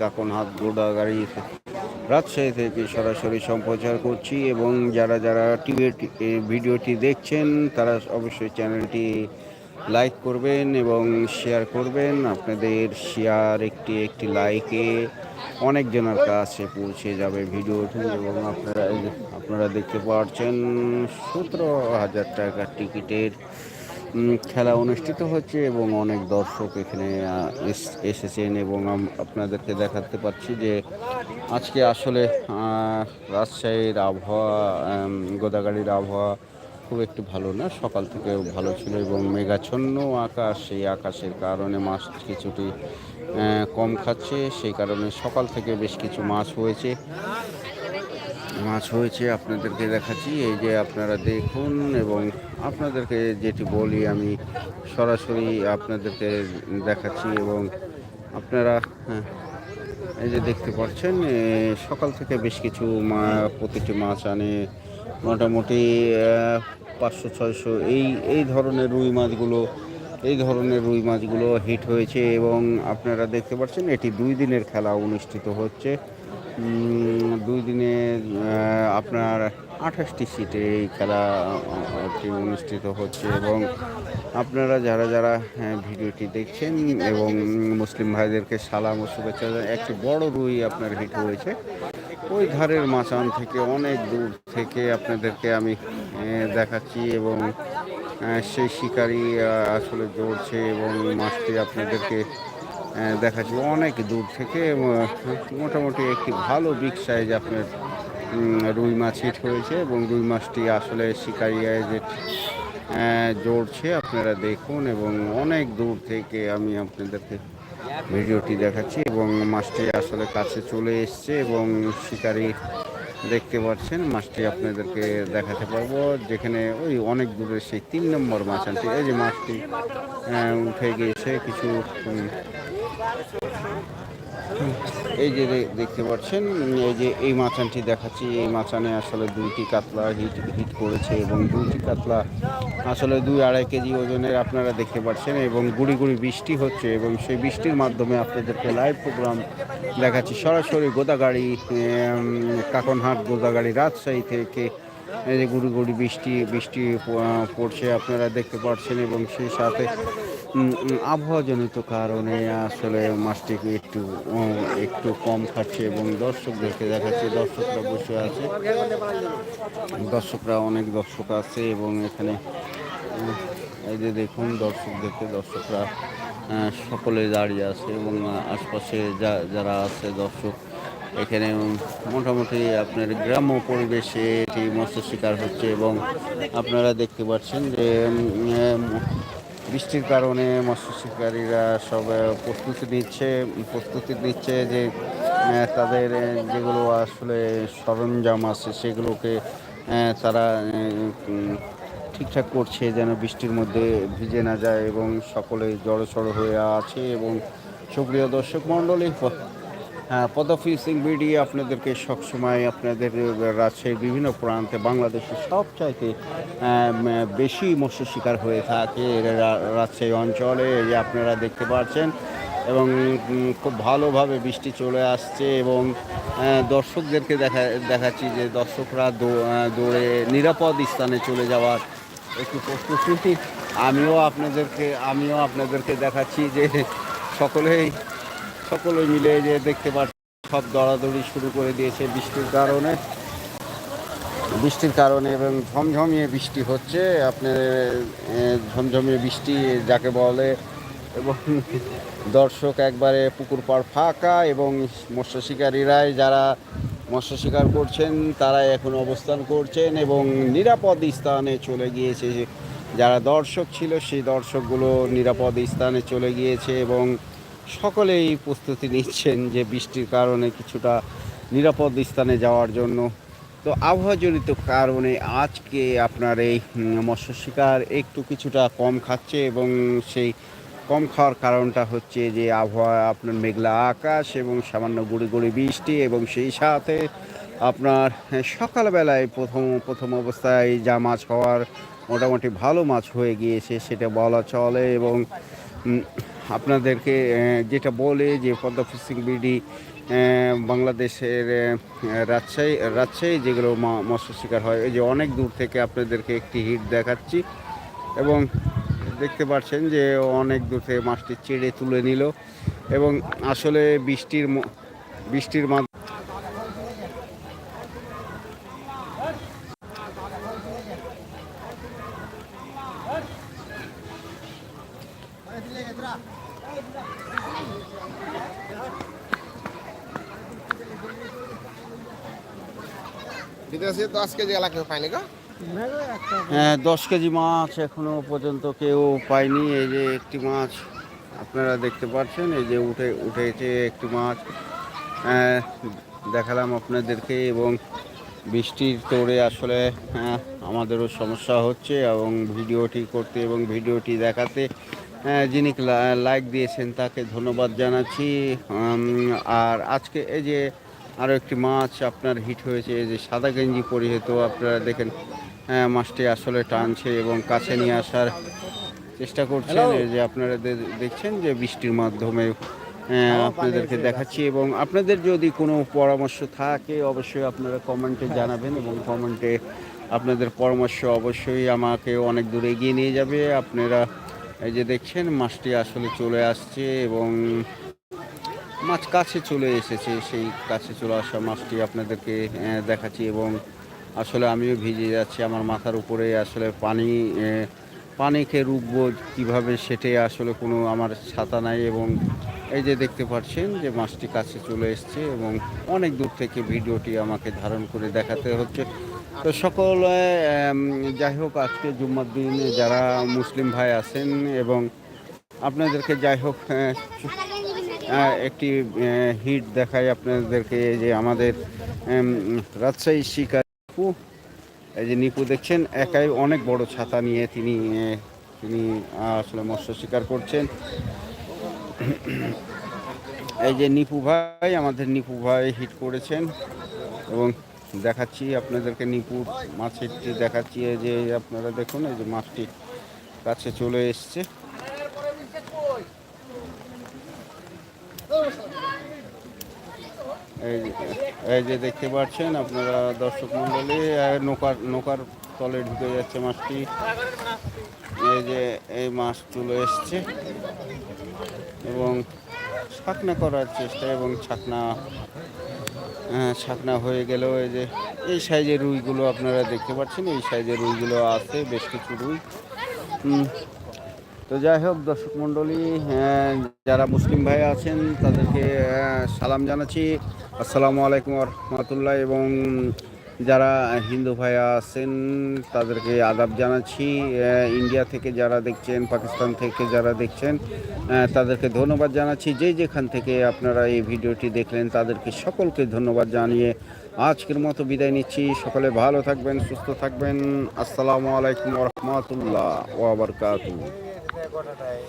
কাকনহাট গোদাগাড়ি রাজশাহী থেকে। সরাসরি সম্প্রচার করছি এবং যারা যারা টিভি ভিডিওটি দেখছেন, তারা অবশ্যই চ্যানেলটি লাইক করবেন এবং শেয়ার করবেন। আপনাদের শেয়ার একটি একটি লাইকে অনেকজনের কাছে পৌঁছে যাবে ভিডিওটি এবং আপনারা আপনারা দেখতে পাচ্ছেন সতেরো হাজার টাকার টিকিটের খেলা অনুষ্ঠিত হচ্ছে এবং অনেক দর্শক এখানে এসেছেন এবং আপনাদেরকে দেখাতে পাচ্ছি যে আজকে আসলে রাজশাহীর আবহাওয়া গোদাগাড়ির আবহাওয়া খুব একটু ভালো না। সকাল থেকে ভালো ছিল এবং মেঘাচ্ছন্ন আকাশ, সেই আকাশের কারণে মাছ কিছুটি কম খাচ্ছে। সেই কারণে সকাল থেকে বেশ কিছু মাছ হয়েছে। মাছ হয়েছে আপনাদেরকে দেখাচ্ছি। এই যে আপনারা দেখুন এবং আপনাদেরকে যেটি বলি আমি সরাসরি আপনাদেরকে দেখাচ্ছি এবং আপনারা হ্যাঁ, এই যে দেখতে পাচ্ছেন সকাল থেকে বেশ কিছু মা প্রতিটি মাছ আনে। মোটামুটি পাঁচশো ছয়শো এই এই ধরনের রুই মাছগুলো এই ধরনের রুই মাছগুলো হিট হয়েছে এবং আপনারা দেখতে পাচ্ছেন এটি দুই দিনের খেলা অনুষ্ঠিত হচ্ছে। দুই দিনে আপনার আঠাশটি সিটে এই খেলাটি অনুষ্ঠিত হচ্ছে এবং আপনারা যারা যারা হ্যাঁ, ভিডিওটি দেখছেন এবং মুসলিম ভাইদেরকে সালাম ও শুভেচ্ছা। একটি বড় রুই আপনার হিট হয়েছে ওই ধারের মাচান থেকে অনেক দূর থেকে আপনাদেরকে আমি দেখাচ্ছি এবং সেই শিকারি আসলে জড়ছে এবং মাছটি আপনাদেরকে দেখাচ্ছি অনেক দূর থেকে মোটামুটি একটি ভালো বিগ সাইজ আপনার রুই মাছ হিট হয়েছে এবং রুই মাছটি আসলে শিকারি যে জড়ছে আপনারা দেখুন এবং অনেক দূর থেকে আমি আপনাদেরকে ভিডিওটি দেখাচ্ছি এবং মাছটি আসলে কাছে চলে এসছে এবং শিকারি দেখতে পাচ্ছেন, মাছটি আপনাদেরকে দেখাতে পারব। যেখানে ওই অনেক দূরে সেই তিন নম্বর মাছ আনছে এই যে মাছটি উঠে গিয়েছে, কিছু এই যে দেখতে পাচ্ছেন, এই যে এই মাচানটি দেখাচ্ছি, এই মাচানে আসলে দুইটি কাতলা হিট হিট করেছে এবং দুইটি কাতলা আসলে দুই আড়াই কেজি ওজনের আপনারা দেখতে পাচ্ছেন এবং গুড়ি গুড়ি বৃষ্টি হচ্ছে এবং সেই বৃষ্টির মাধ্যমে আপনাদেরকে লাইভ প্রোগ্রাম দেখাচ্ছি। সরাসরি গোদাগাড়ি কাকনহাট গোদাগাড়ি রাজশাহী থেকে এই যে গুড়ি গুড়ি বৃষ্টি বৃষ্টি পড়ছে, আপনারা দেখতে পাচ্ছেন এবং সেই সাথে আবহাওয়াজনিত কারণে আসলে মাছটিকে একটু একটু কম খাচ্ছে এবং দর্শকদেরকে দেখাচ্ছে, দর্শকরা বসে আছে। দর্শকরা, অনেক দর্শক আছে এবং এখানে এই যে দেখুন দর্শকদেরকে, দর্শকরা সকলে দাঁড়িয়ে আছে এবং আশপাশে যা, যারা আছে দর্শক, এখানে মোটামুটি আপনার গ্রাম্য পরিবেশে এটি মৎস্য শিকার হচ্ছে এবং আপনারা দেখতে পাচ্ছেন যে বৃষ্টির কারণে মৎস্য শিকারীরা সব প্রস্তুতি নিচ্ছে প্রস্তুতি নিচ্ছে যে তাদের যেগুলো আসলে সরঞ্জাম আছে সেগুলোকে তারা ঠিকঠাক করছে যেন বৃষ্টির মধ্যে ভিজে না যায় এবং সকলে জড়সড় হয়ে আছে এবং সুপ্রিয় দর্শক মণ্ডলী হ্যাঁ পদফি সিং বিডি আপনাদেরকে সবসময় আপনাদের রাজশাহীর বিভিন্ন প্রান্তে বাংলাদেশের সবচাইতে বেশি মৎস্য শিকার হয়ে থাকে রাজশাহী অঞ্চলে যে আপনারা দেখতে পাচ্ছেন। এবং খুব ভালোভাবে বৃষ্টি চলে আসছে এবং দর্শকদেরকে দেখা, দেখাচ্ছি যে দর্শকরা দৌড়ে নিরাপদ স্থানে চলে যাওয়ার একটু প্রস্তুতি। আমিও আপনাদেরকে আমিও আপনাদেরকে দেখাচ্ছি যে সকলেই সকলে মিলে যে দেখতে পাচ্ছি, সব দৌড়াদৌড়ি শুরু করে দিয়েছে বৃষ্টির কারণে। বৃষ্টির কারণে এবং ঝমঝমিয়ে বৃষ্টি হচ্ছে, আপনার ঝমঝমিয়ে বৃষ্টি যাকে বলে, এবং দর্শক একবারে পুকুর পাড় ফাঁকা এবং মৎস্য শিকারীরাই যারা মৎস্য শিকার করছেন তারা এখন অবস্থান করছেন এবং নিরাপদ স্থানে চলে গিয়েছে। যারা দর্শক ছিল, সেই দর্শকগুলো নিরাপদ স্থানে চলে গিয়েছে এবং সকলেই প্রস্তুতি নিচ্ছেন যে বৃষ্টির কারণে কিছুটা নিরাপদ স্থানে যাওয়ার জন্য। তো আবহাওয়াজনিত কারণে আজকে আপনার এই মৎস্য শিকার একটু কিছুটা কম খাচ্ছে এবং সেই কম খাওয়ার কারণটা হচ্ছে যে আবহাওয়া আপনার মেঘলা আকাশ এবং সামান্য গুড়ি গুড়ি বৃষ্টি এবং সেই সাথে আপনার হ্যাঁ, সকালবেলায় প্রথম প্রথম অবস্থায় যা মাছ হওয়ার মোটামুটি ভালো মাছ হয়ে গিয়েছে সেটা বলা চলে এবং আপনাদেরকে যেটা বলে যে পদ্মা ফিশিং বিডি বাংলাদেশের রাজশাহী রাজশাহী যেগুলো মৎস্য শিকার হয়, এই যে অনেক দূর থেকে আপনাদেরকে একটি হিট দেখাচ্ছি। এবং দেখতে পাচ্ছেন যে অনেক দূর থেকে মাছটি চেড়ে তুলে নিল। এবং আসলে বৃষ্টির বৃষ্টির মাধ্যমে হ্যাঁ দশ কেজি মাছ এখনও পর্যন্ত কেউ পায়নি। এই যে একটি মাছ আপনারা দেখতে পাচ্ছেন এই যে উঠে উঠেছে একটি মাছ। দেখালাম আপনাদেরকে এবং বৃষ্টির তোড়ে আসলে হ্যাঁ, আমাদেরও সমস্যা হচ্ছে এবং ভিডিওটি করতে এবং ভিডিওটি দেখাতে আহ, যিনি লাইক দিয়েছেন তাকে ধন্যবাদ জানাচ্ছি। আর আজকে এই যে আরও একটি মাছ আপনার হিট হয়েছে এই যে সাদা গেঞ্জি পরিহিত আপনারা দেখেন হ্যাঁ, মাছটি আসলে টানছে এবং কাছে নিয়ে আসার চেষ্টা করছেন। এই যে আপনারা দেখছেন যে বৃষ্টির মাধ্যমে আপনাদেরকে দেখাচ্ছি এবং আপনাদের যদি কোনো পরামর্শ থাকে অবশ্যই আপনারা কমেন্টে জানাবেন এবং কমেন্টে আপনাদের পরামর্শ অবশ্যই আমাকে অনেক দূর এগিয়ে নিয়ে যাবে। আপনারা এই যে দেখছেন মাছটি আসলে চলে আসছে এবং মাছ কাছে চলে এসেছে সেই কাছে চলে আসা মাছটি আপনাদেরকে দেখাচ্ছি এবং আসলে আমিও ভিজে যাচ্ছি আমার মাথার উপরে আসলে পানি আহ, পানিকে রুখবো কীভাবে সেটে আসলে কোনো আমার ছাতা নাই এবং এই যে দেখতে পাচ্ছেন যে মাছটি কাছে চলে এসছে এবং অনেক দূর থেকে ভিডিওটি আমাকে ধারণ করে দেখাতে হচ্ছে। তো সকল যাই হোক আজকে জুম্মার দিন যারা মুসলিম ভাই আছেন এবং আপনাদেরকে যাই হোক একটি হিট দেখায় আপনাদেরকে যে আমাদের রাজশাহী শিকার নিপু এই যে নিপু দেখছেন, একাই অনেক বড় ছাতা নিয়ে তিনি তিনি আসলে মৎস্য শিকার করছেন। এই যে নিপু ভাই, আমাদের নিপু ভাই হিট করেছেন। এবং দেখাচ্ছি আপনাদেরকে নিপুর মাছেরটি দেখাচ্ছি, এই যে আপনারা দেখুন, এই যে মাছটি কাছে চলে এসছে। এই যে- দেখতে পাচ্ছেন আপনারা দর্শক মন্ডলী নৌকার নৌকার তলে ঢুকে যাচ্ছে মাছটি। এই যে এই মাছ চলে এসছে এবং ছাকনা করার চেষ্টা এবং ছাকনা হ্যাঁ, ছাকনা হয়ে গেল এই যে এই সাইজের রুইগুলো আপনারা দেখতে পাচ্ছেন এই সাইজের রুইগুলো আছে বেশ কিছু রুই। তো যাই হোক দর্শক মণ্ডলী হ্যাঁ, যারা মুসলিম ভাই আছেন তাদেরকে সালাম জানাচ্ছি। আসসালামু আলাইকুম রহমতুল্লাহ এবং যারা হিন্দু ভাইয়া আছেন তাদেরকে আদাব জানাচ্ছি। ইন্ডিয়া থেকে যারা দেখছেন পাকিস্তান থেকে যারা দেখছেন তাদেরকে ধন্যবাদ জানাচ্ছি। যে যেখান থেকে আপনারা এই ভিডিওটি দেখলেন তাদেরকে সকলকে ধন্যবাদ জানিয়ে আজকের মতো বিদায় নিচ্ছি। সকলে ভালো থাকবেন সুস্থ থাকবেন। আসসালামু আলাইকুম রহমতুল্লাহ ওয়াবারকাতু গোটাটায়